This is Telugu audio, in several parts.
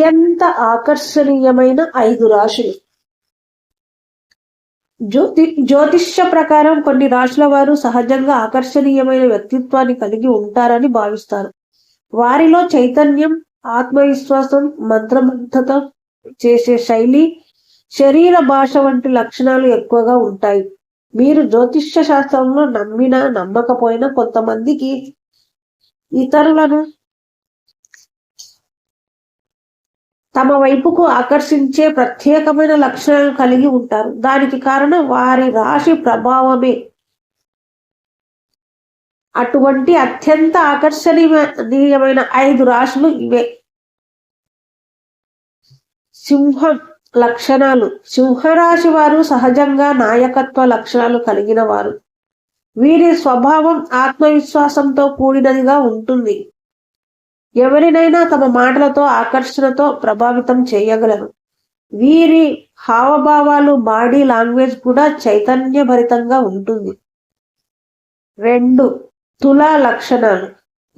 అత్యంత ఆకర్షణీయమైన ఐదు రాశులు. జ్యోతి జ్యోతిష్య ప్రకారం కొన్ని రాశుల వారు సహజంగా ఆకర్షణీయమైన వ్యక్తిత్వాన్ని కలిగి ఉంటారని భావిస్తారు. వారిలో చైతన్యం ఆత్మవిశ్వాసం మంత్రముగ్ధత చేసే శైలి శరీర భాష వంటి లక్షణాలు ఎక్కువగా ఉంటాయి. మీరు జ్యోతిష్య శాస్త్రంలో నమ్మినా నమ్మకపోయినా కొంతమందికి ఇతరులను తమ వైపుకు ఆకర్షించే ప్రత్యేకమైన లక్షణాలను కలిగి ఉంటారు. దానికి కారణం వారి రాశి ప్రభావమే. అటువంటి అత్యంత ఆకర్షణీయమైన ఐదు రాశులు ఇవే. సింహం లక్షణాలు. సింహరాశి వారు సహజంగా నాయకత్వ లక్షణాలు కలిగిన వారు. వీరి స్వభావం ఆత్మవిశ్వాసంతో కూడినదిగా ఉంటుంది. ఎవరినైనా తమ మాటలతో ఆకర్షణతో ప్రభావితం చేయగలరు. వీరి హావభావాలు బాడీ లాంగ్వేజ్ కూడా చైతన్యభరితంగా ఉంటుంది. రెండు తులా లక్షణాలు.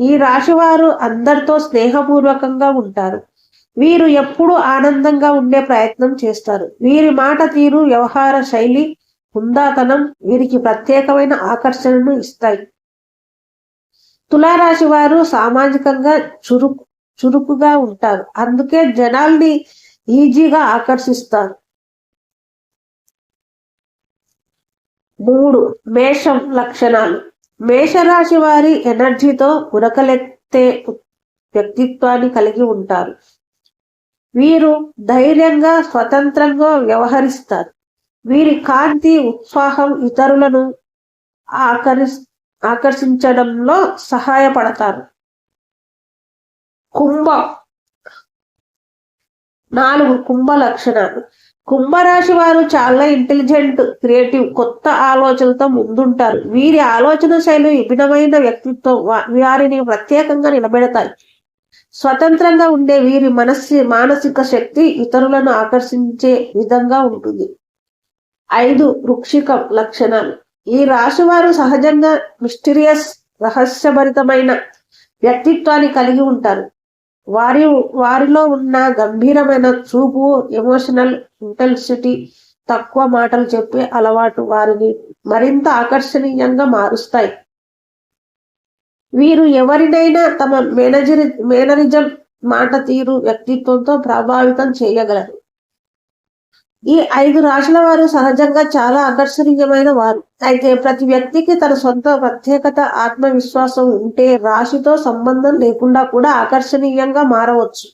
ఈ రాశివారు అందరితో స్నేహపూర్వకంగా ఉంటారు. వీరు ఎప్పుడూ ఆనందంగా ఉండే ప్రయత్నం చేస్తారు. వీరి మాట తీరు వ్యవహార శైలి హుందాతనం వీరికి ప్రత్యేకమైన ఆకర్షణను ఇస్తాయి. తులారాశి వారు సామాజికంగా చురుకు చురుకుగా ఉంటారు. అందుకే జనాల్ని ఈజీగా ఆకర్షిస్తారు. మూడు మేషం లక్షణాలు. మేషరాశి వారి ఎనర్జీతో ఉరకలెత్తే వ్యక్తిత్వాన్ని కలిగి ఉంటారు. వీరు ధైర్యంగా స్వతంత్రంగా వ్యవహరిస్తారు. వీరి కాంతి ఉత్సాహం ఇతరులను ఆకర్షి ఆకర్షించడంలో సహాయపడతారు. కుంభ. నాలుగు కుంభ లక్షణాలు. కుంభరాశి వారు చాలా ఇంటెలిజెంట్ క్రియేటివ్ కొత్త ఆలోచనలతో ముందుంటారు. వీరి ఆలోచన శైలి విభిన్నమైన వ్యక్తిత్వం వారిని ప్రత్యేకంగా నిలబెడతాయి. స్వతంత్రంగా ఉండే వీరి మనస్సు మానసిక శక్తి ఇతరులను ఆకర్షించే విధంగా ఉంటుంది. ఐదు వృక్షిక లక్షణాలు. ఈ రాశి వారు సహజంగా మిస్టీరియస్ రహస్యభరితమైన వ్యక్తిత్వాన్ని కలిగి ఉంటారు. వారి వారిలో ఉన్న గంభీరమైన చూపు ఎమోషనల్ ఇంటెన్సిటీ తక్కువ మాటలు చెప్పే అలవాటు వారిని మరింత ఆకర్షణీయంగా మారుస్తాయి. వీరు ఎవరినైనా తమ మేనేజరి మేనరిజం మాట తీరు వ్యక్తిత్వంతో ప్రభావితం చేయగలరు. ఈ ఐదు రాశుల వారు సహజంగా చాలా ఆకర్షణీయమైన వారు. అయితే ప్రతి వ్యక్తికి తన సొంత ప్రత్యేకత ఆత్మవిశ్వాసం ఉంటే రాశితో సంబంధం లేకుండా కూడా ఆకర్షణీయంగా మారవచ్చు.